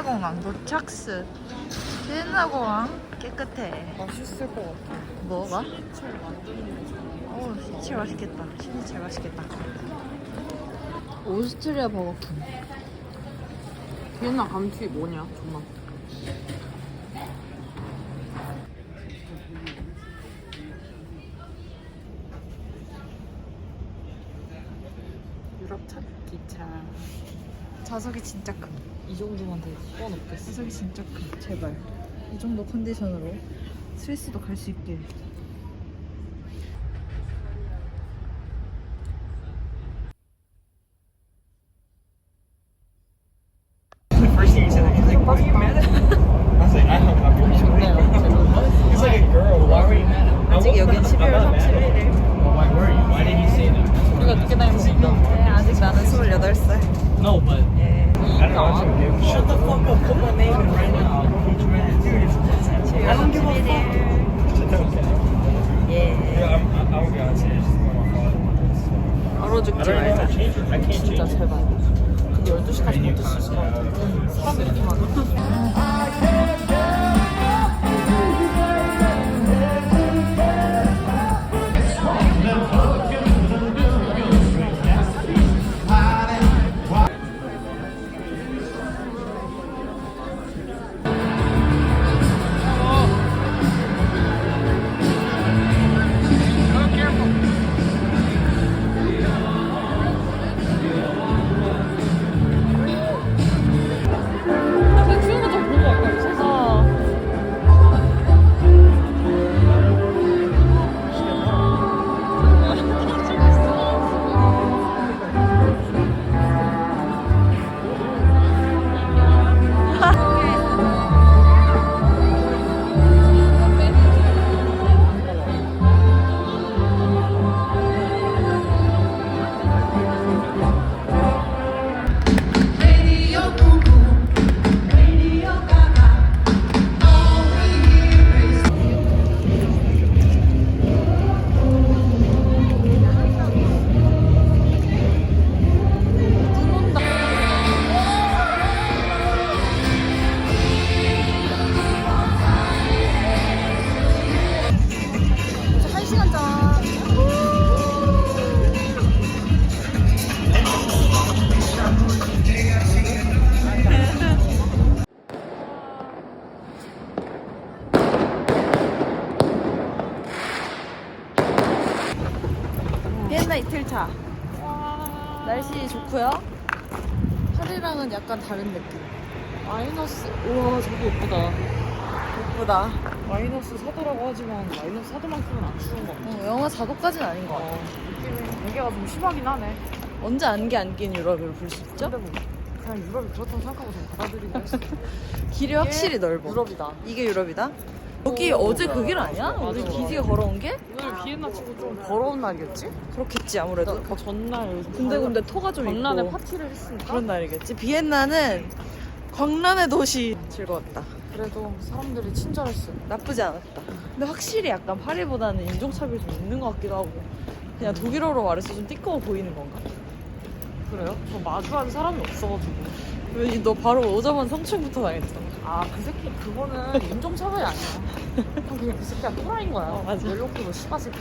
비엔나공항 도착스. 비엔나공항 깨끗해. 맛있을 것 같아. 뭐가? 거. 어, 시칠 맛있겠다. 시칠 맛있겠다. 오스트리아 버거킹. 비엔나 감튀 뭐냐? 정말. 유럽 첫 기차. 좌석이 진짜 큰. 이 정도만 돼도 뻔 없겠어. 좌석이 진짜 큰. 제발. 이 정도 컨디션으로 스위스도 갈 수 있게. First thing he said, he's like, "Why are you mad at me?" I was like, "I don't know." He's like, "Girl, why were you mad at me?" 아직 여긴 12월 I'm not mad at 31일. you. Well, why were you? Why did he say that? 우리가 늦게 다니는 거 네, 아직 나는 28살. No, but 예. I don't know. Shut the fuck up. Put my name in right now. Dude, it's, I don't give a fuck. 예. Yeah, I'm, I, I'll be honest. It's my fault. 얼어 I 죽지 don't know how 말자. to change it. I can't 진짜 change it. 제발. 근데 12시까지 Menu 못했을 것 같아. concept. 사람이 이 비엔나 이틀차. 날씨 좋고요. 파리랑은 약간 다른 느낌. 마이너스. 우와, 저거 예쁘다. 예쁘다. 마이너스 4도라고 하지만 마이너스 4도만큼은 안 추운 것 같아. 어, 영하 4도까지는 아닌 것 같아. 어, 느낌이 무게가 좀 심하긴 하네. 언제 안개 안 낀 유럽을 볼 수 있죠? 근데 뭐 그냥 유럽이 그렇다고 생각하고 좀 받아들이고 했어. 길이 확실히 넓어. 유럽이다. 이게 유럽이다? 여기 오, 어제 그 길 아니야? 맞아. 기지가 걸어온 게? 오늘 비엔나 치고 좀 더러운 날이었지? 그렇겠지 아무래도. 그 전날 근데 근데 토가 좀 전날에 있고 파티를 했으니까 그런 날이겠지. 비엔나는 광란의 도시 즐거웠다. 그래도 사람들이 친절했어. 나쁘지 않았다. 근데 확실히 약간 파리보다는 인종차별이 좀 있는 것 같기도 하고 그냥 독일어로 말해서 좀 띠꺼워 보이는 건가? 그래요? 저 마주하는 사람이 없어가지고. 왠지 너 바로 오자마자 성추행부터 당했잖 아. 아그 새끼 그거는 인종차별이 아니야. 그냥 그 새끼가 또라이인 거야. 어, 맞아. 멜로코 너 씨바 새끼.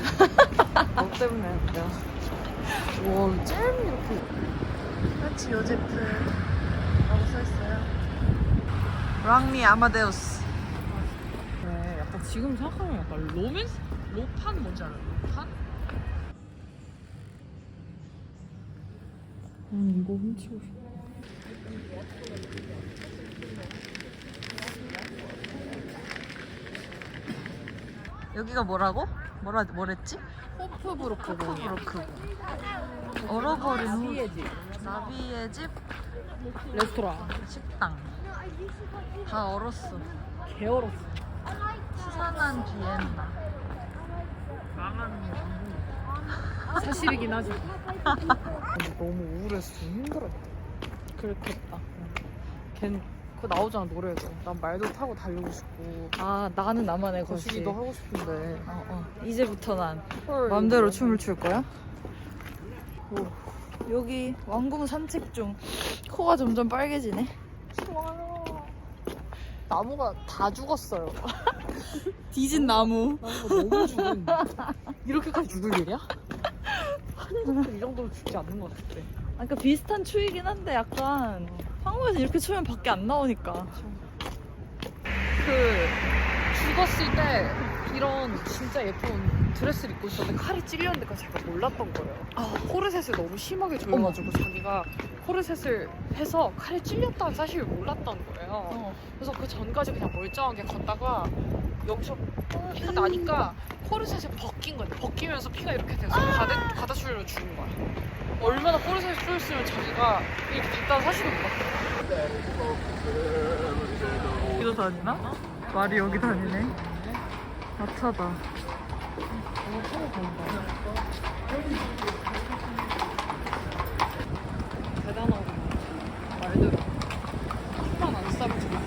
너 때문에 내가. 와 잼 이렇게. 그렇지 요제프 라고 써있어요. 랑미 아마데우스. 네, 약간 지금 생각하면 약간 로맨스? 로판 뭔지 알아요? 로판? 음 이거 훔치고 싶어. 여기가 뭐라고? 뭐라 뭐랬지? 호프 브로크 공이야. 그렇고 얼어버린 후 나비의 집. 나비의 집 레스토랑. 식당 다 얼었어. 개 얼었어. 시산한 비엔나. 사실이긴 하지. 너무 우울해서 좀 힘들었다. 그렇겠다. 걘 그거 나오잖아 노래에서. 난 말도 타고 달리고 싶고 아 나는 나만의 거시. 거시기도 하고 싶은데. 어, 어. 이제부터 난 헐, 마음대로 이거 춤을 출 거야? 오, 여기 왕궁 산책 중 코가 점점 빨개지네. 좋아요. 나무가 다 죽었어요. 뒤진 나무. 나무가 너무 죽은. 이렇게까지 죽을 일이야? 하늘도 이 정도로 죽지 않는 것 같아. 아, 그러니까 비슷한 추위긴 한데 약간 한국에서 이렇게 추우면 밖에 안 나오니까. 그 죽었을 때 이런 진짜 예쁜 드레스를 입고 있었는데 칼이 찔렸는데 그걸 자기가 몰랐던 거예요. 아. 코르셋을 너무 심하게 조여가지고 자기가 코르셋을 해서 칼이 찔렸다는 사실을 몰랐던 거예요. 어. 그래서 그 전까지 그냥 멀쩡하게 걷다가 여기서 뻥 피가 나니까 코르셋을 벗긴 거예요. 벗기면서 피가 이렇게 돼서 가다, 가다출로 죽은 거야. 얼마나 코르셋을 쪼였으면 자기가 이렇게 됐다는 사실을 몰랐어요. 여기도 다니나? 말이 여기 다니네. 아차다. 대단하고 말대로 피만 안 싸면 좋겠어.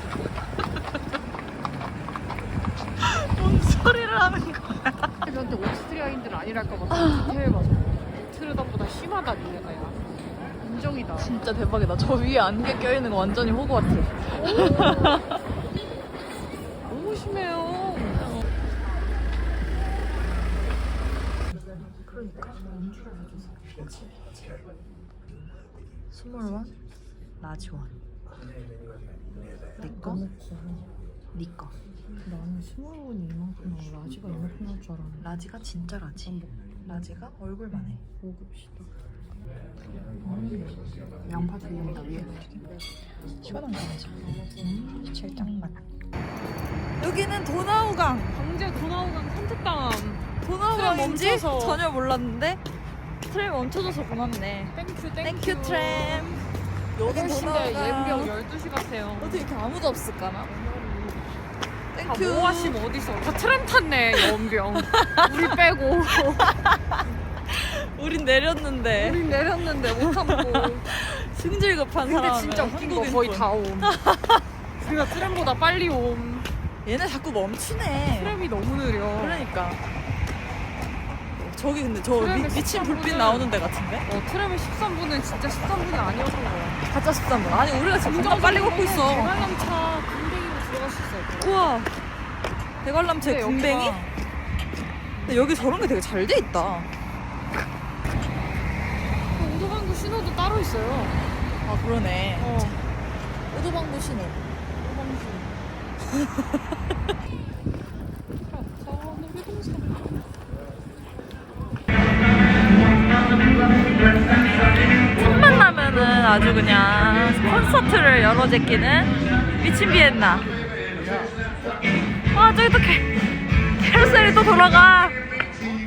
뭔 소리를 하는 거야? 저한테 오스트리아인들 아니랄까 봐 디테일 봐서 노트르담보다 심하다 니네가 야 인정이다 진짜 대박이다. 저 위에 안개 껴있는 거 완전히 호그와트. 너무 심해요 스몰 원, 라지 원. 내 거? 네 거. 나는 스몰원이 이만큼 라지가 이만큼 할줄 알았는데 라지가 진짜 라지. 라지가 얼굴만 해. 고급시다 양파 튀김이다 위에. 시원한 거 맞아. 음, 철장맛. 여기는 도나우강. 강제 도나우강 산책당 도나우강인지 멈춰서. 전혀 몰랐는데 트램 멈춰줘서 고맙네. 땡큐 땡큐 트램. 여기 8시인데 예무경 도나우강. 12시 같아요 어떻게 이렇게 아무도 없을까나? 다 땡큐. 모아시면 어딨어 다 트램 탔네 연병 우리 빼고 우린 내렸는데 우린 내렸는데 못 참고 승질급한 근데 사람. 진짜 웃긴 거 거의 다 옴. 우리가 트램보다 빨리 옴. 얘네 자꾸 멈추네. 트램이 너무 느려. 그러니까. 저기 근데 저 트램의 미, 미친 13 불빛 나오는 데 같은데? 어, 트램의 13분은 진짜 13분이 아니어서 그래. 가짜 13분. 아니 우리가 지금 빨리 걷고 있어. 대관람차 있어요. 우와. 대관람체 근데 궁뱅이? 여기가 근데 여기 저런 게 되게 잘 돼 있다. 그 오도방구 신호도 따로 있어요. 아 그러네. 어. 오도방구 신호. 저 놀이동산. 첫 만나면은 아주 그냥 콘서트를 열어 제끼는 미친 비엔나. 아 저기 또 캐, 캐러셀이 또 돌아가.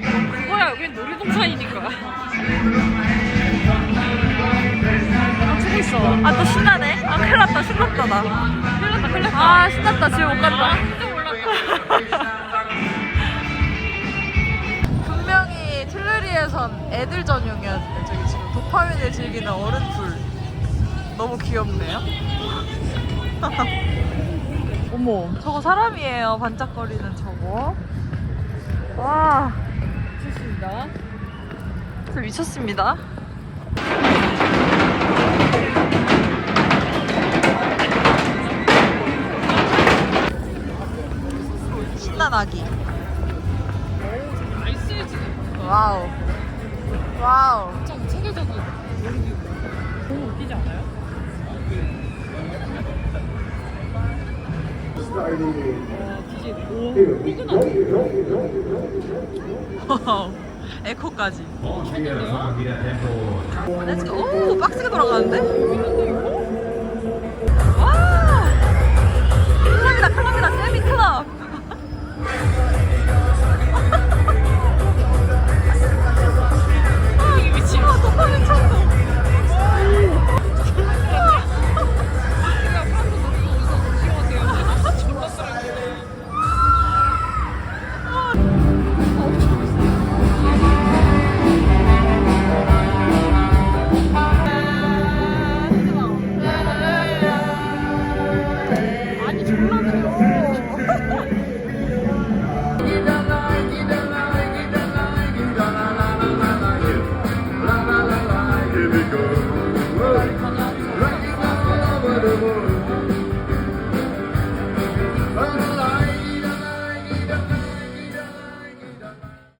그거야, 여긴 놀이동산이니까. 아, 있어. 아 또 신나네. 아 큰일 났다 신났다 나. 큰일 났다, 큰일 났다. 아 신났다 집에 못 간다. 진짜 올랐다. 분명히 툴레리에선 애들 전용이었는데 저기 지금 도파민을 즐기는 어른풀 너무 귀엽네요. 어머 저거 사람이에요 반짝거리는 저거. 와 좋습니다. 저 미쳤습니다. 날씨지. 와우. 와우. 엄청 체계적인. 너무 웃기지 않아요? 와. 에코까지. 렛츠고. 오, 빡세게 돌아가는데? 와! 클럽이다, 클럽이다, 세미 클럽.